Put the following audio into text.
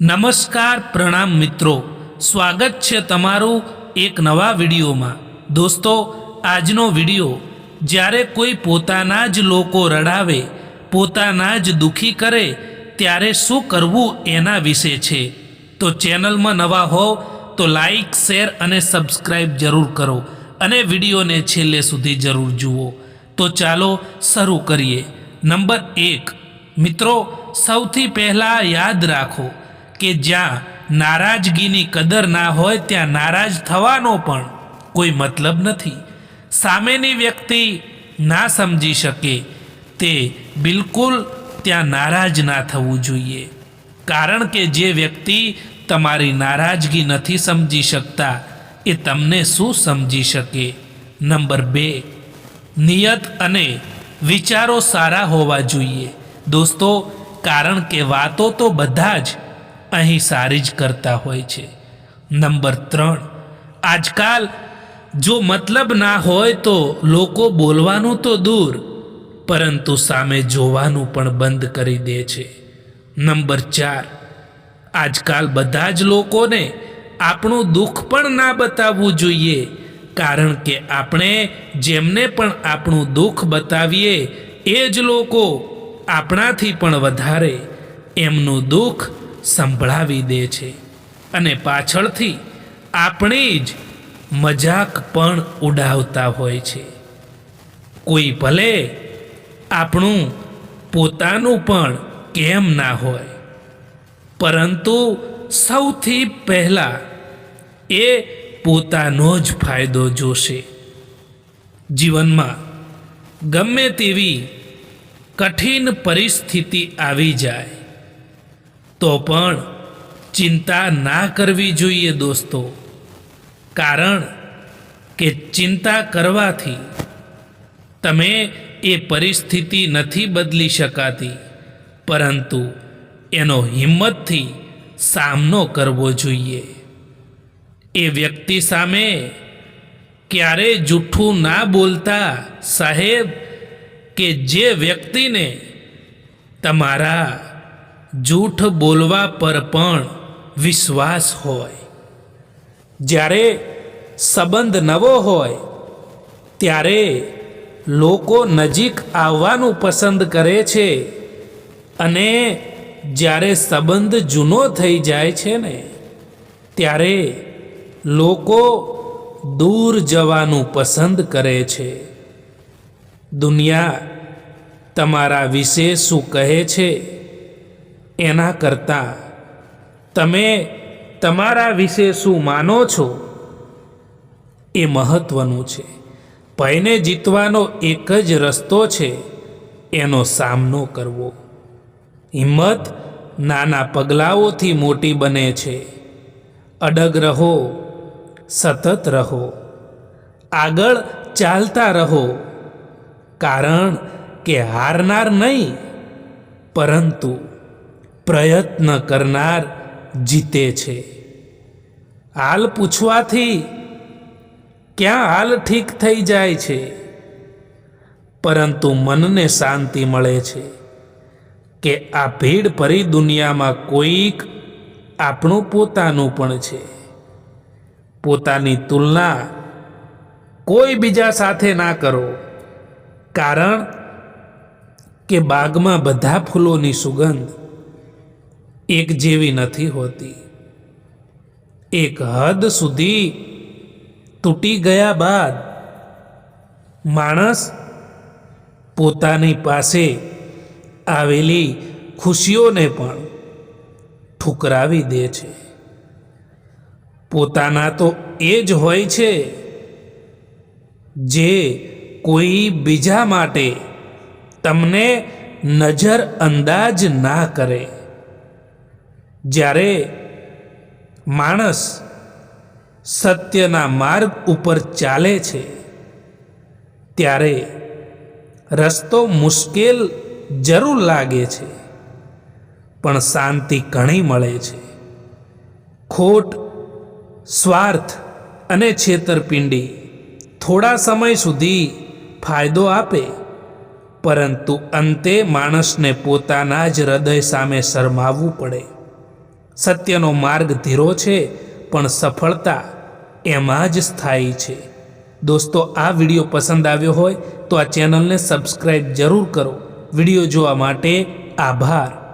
નમસ્કાર પ્રણામ મિત્રો. સ્વાગત છે તમારું એક નવા વિડીયોમાં. દોસ્તો, આજનો વીડિયો, જ્યારે કોઈ પોતાના જ લોકો રડાવે, પોતાના જ દુખી કરે, ત્યારે શું કરવું એના વિશે છે? તો ચેનલમાં નવા હો, તો લાઈક, શેર અને સબસ્ક્રાઈબ જરૂર કરો અને વિડીયોને છેલ્લે સુધી જરૂર જુઓ. તો ચાલો શરૂ કરીએ. નંબર એક. મિત્રો, સૌથી પહેલાં યાદ રાખો કે જ્યાં નારાજગીની કદર ના હોય ત્યાં નારાજ થવાનો પણ કોઈ મતલબ નથી. સામેની વ્યક્તિ ના સમજી શકે તે બિલકુલ ત્યાં નારાજ ના થવું જોઈએ. કારણ કે જે વ્યક્તિ તમારી નારાજગી નથી સમજી શકતા એ તમને શું સમજી શકે? નંબર બે, નિયત અને વિચારો સારા હોવા જોઈએ. દોસ્તો, કારણ કે વાતો તો બધા જ અહીં સારી જ કરતા હોય છે. નંબર ત્રણ, આજકાલ જો મતલબ ના હોય તો લોકો બોલવાનું તો દૂર, પરંતુ સામે જોવાનું પણ બંધ કરી દે છે. નંબર ચાર, આજકાલ બધા જ લોકોને આપણું દુઃખ પણ ના બતાવવું જોઈએ, કારણ કે આપણે જેમને પણ આપણું દુઃખ બતાવીએ, એ જ લોકો આપણાથી પણ વધારે. એમનું દુઃખ સંભળાવી દે છે. અને પાછળથી આપણી જ મજાક પણ ઉડાવતા હોય છે. કોઈ ભલે આપણું પોતાનું પણ કેમ ના હોય. પરંતુ સૌથી પહેલાં એ પોતાનો જ ફાયદો જોશે. જીવનમાં ગમે તેવી કઠિન પરિસ્થિતિ આવી જાય તો પણ ચિંતા ના કરવી જોઈએ દોસ્તો. કારણ કે ચિંતા કરવાથી તમે એ પરિસ્થિતિ નથી બદલી શકાતી, પરંતુ એનો હિંમતથી સામનો કરવો જોઈએ. એ વ્યક્તિ સામે ક્યારે જૂઠું ના બોલતા સાહેબ કે જે વ્યક્તિને તમારા જૂઠ બોલવા પર પણ વિશ્વાસ હોય. જ્યારે સંબંધ નવો હોય, ત્યારે લોકો નજીક આવવાનું પસંદ કરે છે અને જ્યારે સંબંધ જૂનો થઈ જાય છે ને, ત્યારે લોકો દૂર જવાનું પસંદ કરે છે. દુનિયા તમારા વિશે શું કહે છે? એના કરતાં તમે તમારા વિશે શું માનો છો? એ મહત્વનું છે. ભયને જીતવાનો એક જ રસ્તો છે એનો સામનો કરવો. હિંમત નાના પગલાઓથી મોટી બને છે. અડગ રહો, સતત રહો. આગળ ચાલતા રહો. કારણ કે હારનાર નહીં, પરંતુ પ્રયત્ન કરનાર જીતે છે. હાલ પૂછવાથી ક્યાં હાલ ઠીક થઈ જાય છે? પરંતુ મનને શાંતિ મળે છે કે આ ભીડ ભરી દુનિયામાં કોઈક આપણું પોતાનું પણ છે. પોતાની તુલના કોઈ બીજા સાથે ના કરો. કારણ કે બાગમાં બધા ફૂલોની સુગંધ એક જેવી નથી હોતી. એક હદ સુધી તૂટી ગયા બાદ માણસ પોતાની પાસે આવેલી ખુશીઓને પણ ઠુકરાવી દે છે. પોતાના તો એ જ હોય છે જે કોઈ બીજા માટે તમને નજર અંદાજ ના કરે. જ્યારે માણસ સત્યના માર્ગ ઉપર ચાલે છે, ત્યારે રસ્તો મુશ્કેલ જરૂર લાગે છે, પણ શાંતિ ઘણી મળે છે. ખોટ, સ્વાર્થ અને છેતરપિંડી થોડા સમય સુધી ફાયદો આપે, પરંતુ અંતે માણસને પોતાના જ હૃદય સામે શરમાવવું પડે. સત્યનો માર્ગ ધીરો છે, પણ સફળતા એમાં જ સ્થાયી છે. દોસ્તો, આ વીડિયો પસંદ આવ્યો હોય તો આ ચેનલને સબસ્ક્રાઈબ જરૂર કરો. વીડિયો જોવા માટે આભાર.